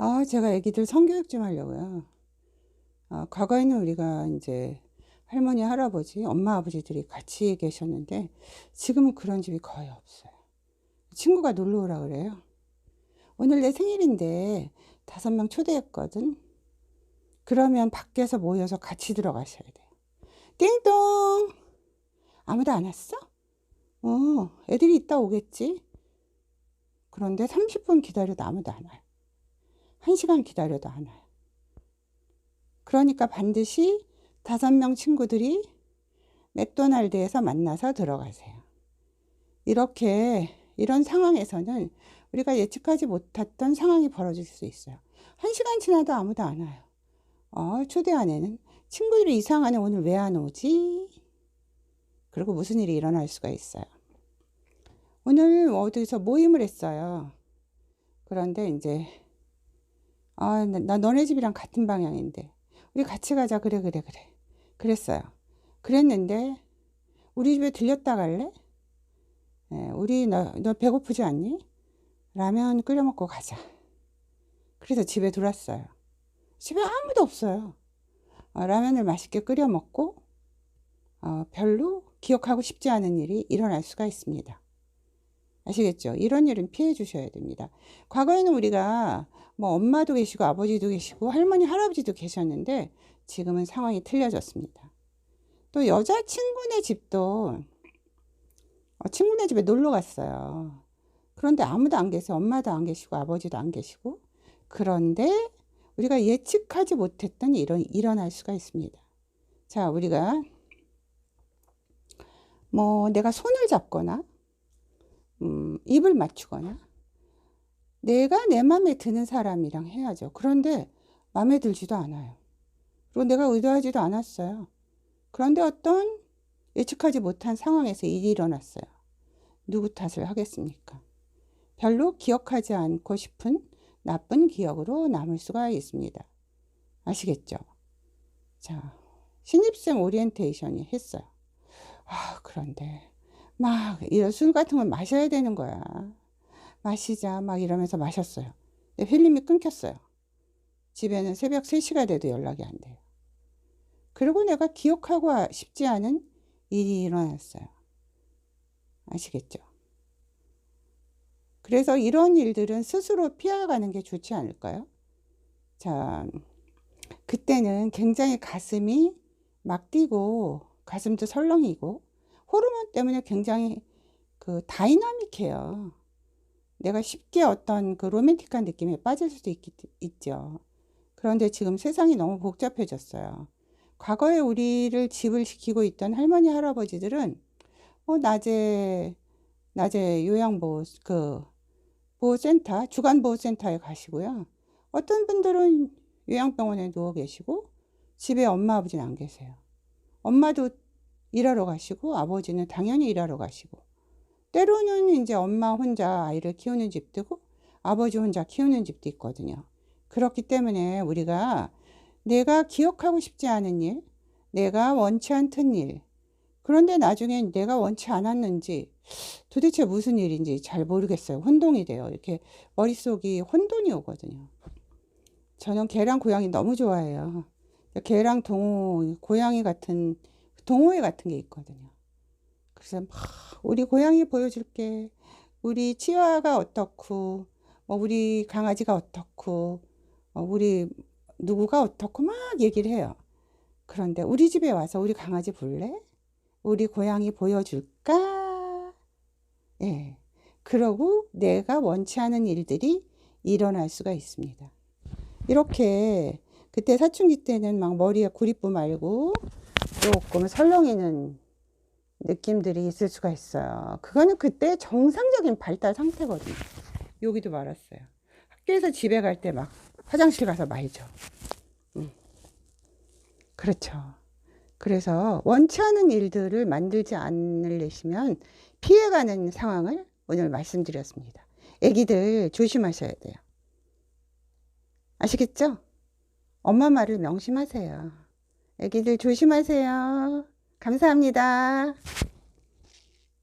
아, 제가 애기들 성교육 좀 하려고요. 아, 과거에는 우리가 이제 할머니, 할아버지, 엄마, 아버지들이 같이 계셨는데 지금은 그런 집이 거의 없어요. 친구가 놀러 오라 그래요. 오늘 내 생일인데 다섯 명 초대했거든. 그러면 밖에서 모여서 같이 들어가셔야 돼요. 띵동! 아무도 안 왔어? 어, 애들이 이따 오겠지? 그런데 30분 기다려도 아무도 안 와요. 1시간 기다려도 안 와요. 그러니까 반드시 다섯 명 친구들이 맥도날드에서 만나서 들어가세요. 이렇게 이런 상황에서는 우리가 예측하지 못했던 상황이 벌어질 수 있어요. 한 시간 지나도 아무도 안 와요. 어, 초대한 애는 친구들이 이상하네. 오늘 왜 안 오지? 그리고 무슨 일이 일어날 수가 있어요. 오늘 어디서 모임을 했어요. 그런데 이제 아, 나, 나 너네 집이랑 같은 방향인데 우리 같이 가자. 그래, 그래, 그래. 그랬어요. 그랬는데 우리 집에 들렸다 갈래? 예, 우리 너, 너 배고프지 않니? 라면 끓여 먹고 가자. 그래서 집에 들어왔어요. 집에 아무도 없어요. 어, 라면을 맛있게 끓여 먹고 어, 별로 기억하고 싶지 않은 일이 일어날 수가 있습니다. 아시겠죠? 이런 일은 피해 주셔야 됩니다. 과거에는 우리가 뭐 엄마도 계시고 아버지도 계시고 할머니, 할아버지도 계셨는데 지금은 상황이 틀려졌습니다. 또 여자 친구네 집도 어, 친구네 집에 놀러 갔어요. 그런데 아무도 안 계세요. 엄마도 안 계시고 아버지도 안 계시고. 그런데 우리가 예측하지 못했던 일은 일어날 수가 있습니다. 자, 우리가 뭐 내가 손을 잡거나 음, 입을 맞추거나 내가 내 마음에 드는 사람이랑 해야죠. 그런데 마음에 들지도 않아요. 그리고 내가 의도하지도 않았어요. 그런데 어떤 예측하지 못한 상황에서 일이 일어났어요. 누구 탓을 하겠습니까? 별로 기억하지 않고 싶은 나쁜 기억으로 남을 수가 있습니다. 아시겠죠? 자, 신입생 오리엔테이션이 했어요. 아, 그런데 막 이런 술 같은 걸 마셔야 되는 거야. 마시자 막 이러면서 마셨어요. 필름이 끊겼어요. 집에는 새벽 3시가 돼도 연락이 안 돼요. 그리고 내가 기억하고 싶지 않은 일이 일어났어요. 아시겠죠? 그래서 이런 일들은 스스로 피해가는 게 좋지 않을까요? 자, 그때는 굉장히 가슴이 막 뛰고 가슴도 설렁이고 호르몬 때문에 굉장히 그 다이나믹해요. 내가 쉽게 어떤 그 로맨틱한 느낌에 빠질 수도 있, 있죠. 그런데 지금 세상이 너무 복잡해졌어요. 과거에 우리를 집을 지키고 있던 할머니, 할아버지들은 뭐 낮에, 낮에 요양보호, 그, 보호센터, 주간보호센터에 가시고요. 어떤 분들은 요양병원에 누워 계시고 집에 엄마, 아버지는 안 계세요. 엄마도 일하러 가시고 아버지는 당연히 일하러 가시고 때로는 이제 엄마 혼자 아이를 키우는 집도 있고 아버지 혼자 키우는 집도 있거든요. 그렇기 때문에 우리가 내가 기억하고 싶지 않은 일, 내가 원치 않던 일, 그런데 나중에 내가 원치 않았는지 도대체 무슨 일인지 잘 모르겠어요. 혼동이 돼요. 이렇게 머릿속이 혼돈이 오거든요. 저는 개랑 고양이 너무 좋아해요. 개랑 동호, 고양이 같은, 동호회 같은 게 있거든요. 그래서 막 우리 고양이 보여줄게. 우리 치와가 어떻고, 뭐 우리 강아지가 어떻고, 어, 우리 누구가 어떻고 막 얘기를 해요. 그런데 우리 집에 와서 우리 강아지 볼래? 우리 고양이 보여줄까? 예. 그러고 내가 원치 않은 일들이 일어날 수가 있습니다. 이렇게 그때 사춘기 때는 막 머리에 구리부 말고 조금 설렁이는 느낌들이 있을 수가 있어요. 그거는 그때 정상적인 발달 상태거든요. 여기도 말았어요. 학교에서 집에 갈 때 막 화장실 가서 말죠. 음. 그렇죠. 그래서 원치 않은 일들을 만들지 않으려시면 피해가는 상황을 오늘 말씀드렸습니다. 애기들 조심하셔야 돼요. 아시겠죠? 엄마 말을 명심하세요. 애기들 조심하세요. 감사합니다.